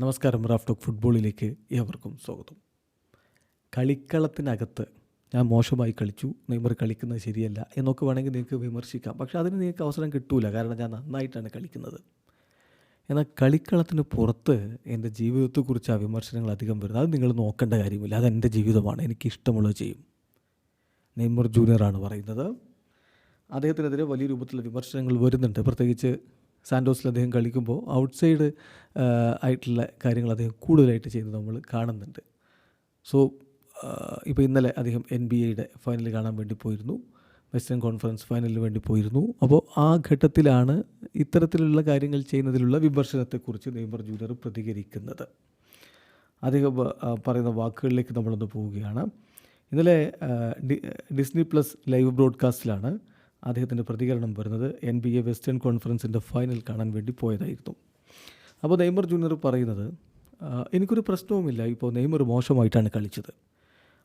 നമസ്കാരം Raf talk ഫുട്ബോളിലേക്ക് ഏവർക്കും സ്വാഗതം. കളിക്കളത്തിനകത്ത് ഞാൻ മോശമായി കളിച്ചു നെയ്മർ കളിക്കുന്നത് ശരിയല്ല എന്നൊക്കെ വേണമെങ്കിൽ നിങ്ങൾക്ക് വിമർശിക്കാം. പക്ഷേ അതിന് നിങ്ങൾക്ക് അവസരം കിട്ടൂല കാരണം ഞാൻ നന്നായിട്ടാണ് കളിക്കുന്നത്. എന്നാൽ കളിക്കളത്തിന് പുറത്ത് എന്റെ ജീവിതത്തെക്കുറിച്ച് ആ വിമർശനങ്ങൾ അധികം വരുന്നത്. അത് നിങ്ങൾ നോക്കേണ്ട കാര്യമില്ല. അതെന്റെ ജീവിതമാണ്. എനിക്ക് ഇഷ്ടമുള്ളത് ചെയ്യും. നെയ്മർ ജൂനിയറാണ് പറയുന്നത്. അദ്ദേഹത്തിനെതിരെ വലിയ രൂപത്തിലുള്ള വിമർശനങ്ങൾ വരുന്നുണ്ട്. പ്രത്യേകിച്ച് സാൻഡോസിൽ അദ്ദേഹം കളിക്കുമ്പോൾ ഔട്ട്സൈഡ് ആയിട്ടുള്ള കാര്യങ്ങൾ അദ്ദേഹം കൂടുതലായിട്ട് ചെയ്യുന്നത് നമ്മൾ കാണുന്നുണ്ട്. സോ ഇപ്പോൾ ഇന്നലെ അദ്ദേഹം എൻ ബി എയുടെ ഫൈനൽ കാണാൻ വേണ്ടി പോയിരുന്നു. വെസ്റ്റേൺ കോൺഫറൻസ് ഫൈനലിന് വേണ്ടി പോയിരുന്നു. അപ്പോൾ ആ ഘട്ടത്തിലാണ് ഇത്തരത്തിലുള്ള കാര്യങ്ങൾ ചെയ്യുന്നതിലുള്ള വിമർശനത്തെക്കുറിച്ച് നെയ്മർ ജൂനിയർ പ്രതികരിക്കുന്നത്. അദ്ദേഹം പറയുന്ന വാക്കുകളിലേക്ക് നമ്മളൊന്ന് പോവുകയാണ്. ഇന്നലെ ഡിസ്നി പ്ലസ് ലൈവ് ബ്രോഡ്കാസ്റ്റിലാണ് അദ്ദേഹത്തിന്റെ പ്രതികരണം വരുന്നത് എൻ ബി എ വെസ്റ്റേൺ കോൺഫറൻസിന്റെ ഫൈനൽ കാണാൻ വേണ്ടി പോയതായിരുന്നു. അപ്പോൾ നെയ്മർ ജൂനിയർ പറയുന്നത് എനിക്കൊരു പ്രശ്നവുമില്ല. ഇപ്പോൾ നെയ്മർ മോശമായിട്ടാണ് കളിച്ചത്.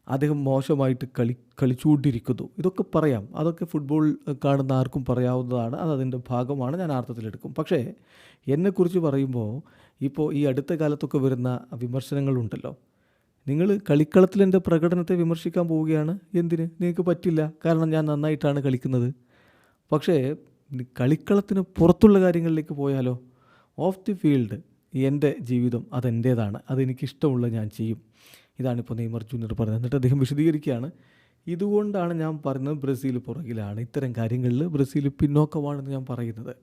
അദ്ദേഹം മോശമായിട്ട് കളി കളിച്ചുകൊണ്ടിരിക്കുന്നു. ഇതൊക്കെ പറയാം. അതൊക്കെ ഫുട്ബോൾ കാണുന്ന ആർക്കും പറയാവുന്നതാണ്. അത് അതിന്റെ ഭാഗമാണ്. ഞാൻ അർത്ഥത്തിലെടുക്കും പക്ഷേ എന്നെക്കുറിച്ച് പറയുമ്പോൾ ഇപ്പോൾ ഈ അടുത്ത കാലത്തൊക്കെ വരുന്ന വിമർശനങ്ങളുണ്ടല്ലോ. നിങ്ങൾ കളിക്കളത്തിൽ എന്റെ പ്രകടനത്തെ വിമർശിക്കാൻ പോവുകയാണ്? എന്തിന്? നിങ്ങൾക്ക് പറ്റില്ല. കാരണം ഞാൻ നന്നായിട്ടാണ് കളിക്കുന്നത്. പക്ഷേ കളിക്കളത്തിന് പുറത്തുള്ള കാര്യങ്ങളിലേക്ക് പോയാലോ? ഓഫ് ദി ഫീൽഡ് എന്റെ ജീവിതം അതെന്റേതാണ്. അതെനിക്കിഷ്ടമുള്ള ഞാൻ ചെയ്യും. ഇതാണിപ്പോൾ നെയ്മർ ജൂനിയർ പറയുന്നത്. എന്നിട്ട് അദ്ദേഹം വിശദീകരിക്കുകയാണ്. ഇതുകൊണ്ടാണ് ഞാൻ പറയുന്നത് ബ്രസീൽ പുറകിലാണ്. ഇത്തരം കാര്യങ്ങളിൽ ബ്രസീൽ പിന്നോക്കമാണെന്ന് ഞാൻ പറയുന്നത്.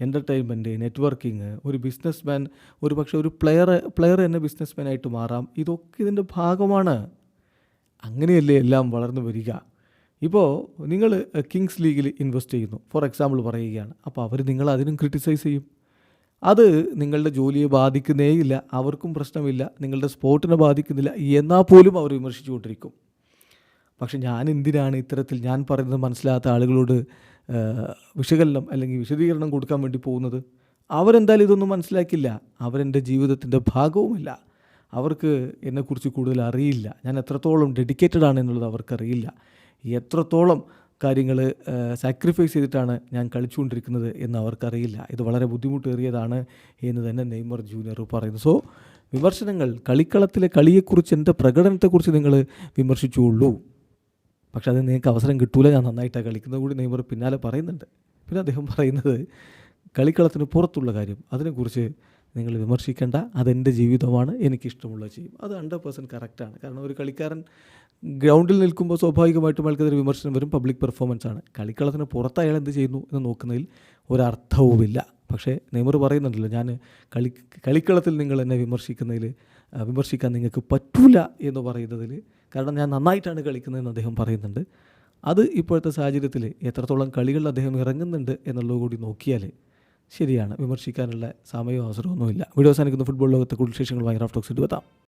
എന്റർടൈൻമെന്റ് നെറ്റ്വർക്കിംഗ് ഒരു ബിസിനസ് മാൻ ഒരു പക്ഷേ ഒരു പ്ലെയർ പ്ലെയർ തന്നെ ബിസിനസ് മാനായിട്ട് മാറാം. ഇതൊക്കെ ഇതിന്റെ ഭാഗമാണ്. അങ്ങനെയല്ലേ എല്ലാം വളർന്നു വരിക? ഇപ്പോൾ നിങ്ങൾ കിങ്സ് ലീഗിൽ ഇൻവെസ്റ്റ് ചെയ്യുന്നു. ഫോർ എക്സാമ്പിൾ പറയുകയാണ്. അപ്പോൾ അവർ നിങ്ങൾ അതിനും ക്രിട്ടിസൈസ് ചെയ്യും. അത് നിങ്ങളുടെ ജോലിയെ ബാധിക്കുന്നേയില്ല. അവർക്കും പ്രശ്നമില്ല. നിങ്ങളുടെ സ്പോർട്ടിനെ ബാധിക്കുന്നില്ല. എന്നാൽ പോലും അവർ വിമർശിച്ചുകൊണ്ടിരിക്കും. പക്ഷെ ഞാൻ എന്തിനാണ് ഇത്തരത്തിൽ ഞാൻ പറയുന്നത് മനസ്സിലാത്ത ആളുകളോട് വിശകലനം അല്ലെങ്കിൽ വിശദീകരണം കൊടുക്കാൻ വേണ്ടി പോകുന്നത്? അവരെന്തായാലും ഇതൊന്നും മനസ്സിലാക്കില്ല. അവരെന്റെ ജീവിതത്തിന്റെ ഭാഗവുമല്ല. അവർക്ക് എന്നെക്കുറിച്ച് കൂടുതൽ അറിയില്ല. ഞാൻ എത്രത്തോളം ഡെഡിക്കേറ്റഡ് ആണ് എന്നുള്ളത് അവർക്കറിയില്ല. എത്രത്തോളം കാര്യങ്ങൾ സാക്രിഫൈസ് ചെയ്തിട്ടാണ് ഞാൻ കളിച്ചുകൊണ്ടിരിക്കുന്നത് എന്ന് അവർക്കറിയില്ല. ഇത് വളരെ ബുദ്ധിമുട്ടേറിയതാണ് എന്ന് തന്നെ നെയ്മർ ജൂനിയർ പറയുന്നു. സോ വിമർശനങ്ങൾ കളിക്കളത്തിലെ കളിയെക്കുറിച്ച് എന്റെ പ്രകടനത്തെക്കുറിച്ച് നിങ്ങൾ വിമർശിച്ചുള്ളൂ പക്ഷേ അത് നിങ്ങൾക്ക് അവസരം കിട്ടൂല ഞാൻ നന്നായിട്ടാണ് കളിക്കുന്നത് കൂടി നെയ്മർ പിന്നാലെ പറയുന്നുണ്ട്. പിന്നെ അദ്ദേഹം പറയുന്നത് കളിക്കളത്തിന് പുറത്തുള്ള കാര്യം അതിനെക്കുറിച്ച് നിങ്ങൾ വിമർശിക്കേണ്ട അതെന്റെ ജീവിതമാണ് എനിക്കിഷ്ടമുള്ള ചെയ്യും. അത് ഹൺഡ്രഡ് പേഴ്സന്റ് കറക്റ്റാണ് കാരണം ഒരു കളിക്കാരൻ ഗ്രൗണ്ടിൽ നിൽക്കുമ്പോൾ സ്വാഭാവികമായിട്ടും അയാൾക്കെതിരെ വിമർശനം വരും. പബ്ലിക് പെർഫോമൻസ് ആണ്. കളിക്കളത്തിന് പുറത്ത് അയാൾ എന്ത് ചെയ്യുന്നു എന്ന് നോക്കുന്നതിൽ ഒരർത്ഥവുമില്ല. പക്ഷേ നെയ്മർ പറയുന്നുണ്ടല്ലോ ഞാൻ കളി കളിക്കളത്തിൽ നിങ്ങൾ എന്നെ വിമർശിക്കുന്നതിൽ വിമർശിക്കാൻ നിങ്ങൾക്ക് പറ്റൂല എന്ന് പറയുന്നതിൽ കാരണം ഞാൻ നന്നായിട്ടാണ് കളിക്കുന്നതെന്ന് അദ്ദേഹം പറയുന്നുണ്ട്. അത് ഇപ്പോഴത്തെ സാഹചര്യത്തിൽ എത്രത്തോളം കളികളിൽ അദ്ദേഹം ഇറങ്ങുന്നുണ്ട് എന്നുള്ളത് കൂടി നോക്കിയാൽ ശരിയാണ്. വിമർശിക്കാനുള്ള സമയവും അവസരമൊന്നുമില്ല. വീഡിയോ അവസാനിക്കുന്ന. ഫുട്ബോൾ ലോകത്തെ കൂടുതൽ വിശേഷങ്ങളുമായി റാഫ്റ്റോക്സ് എത്താം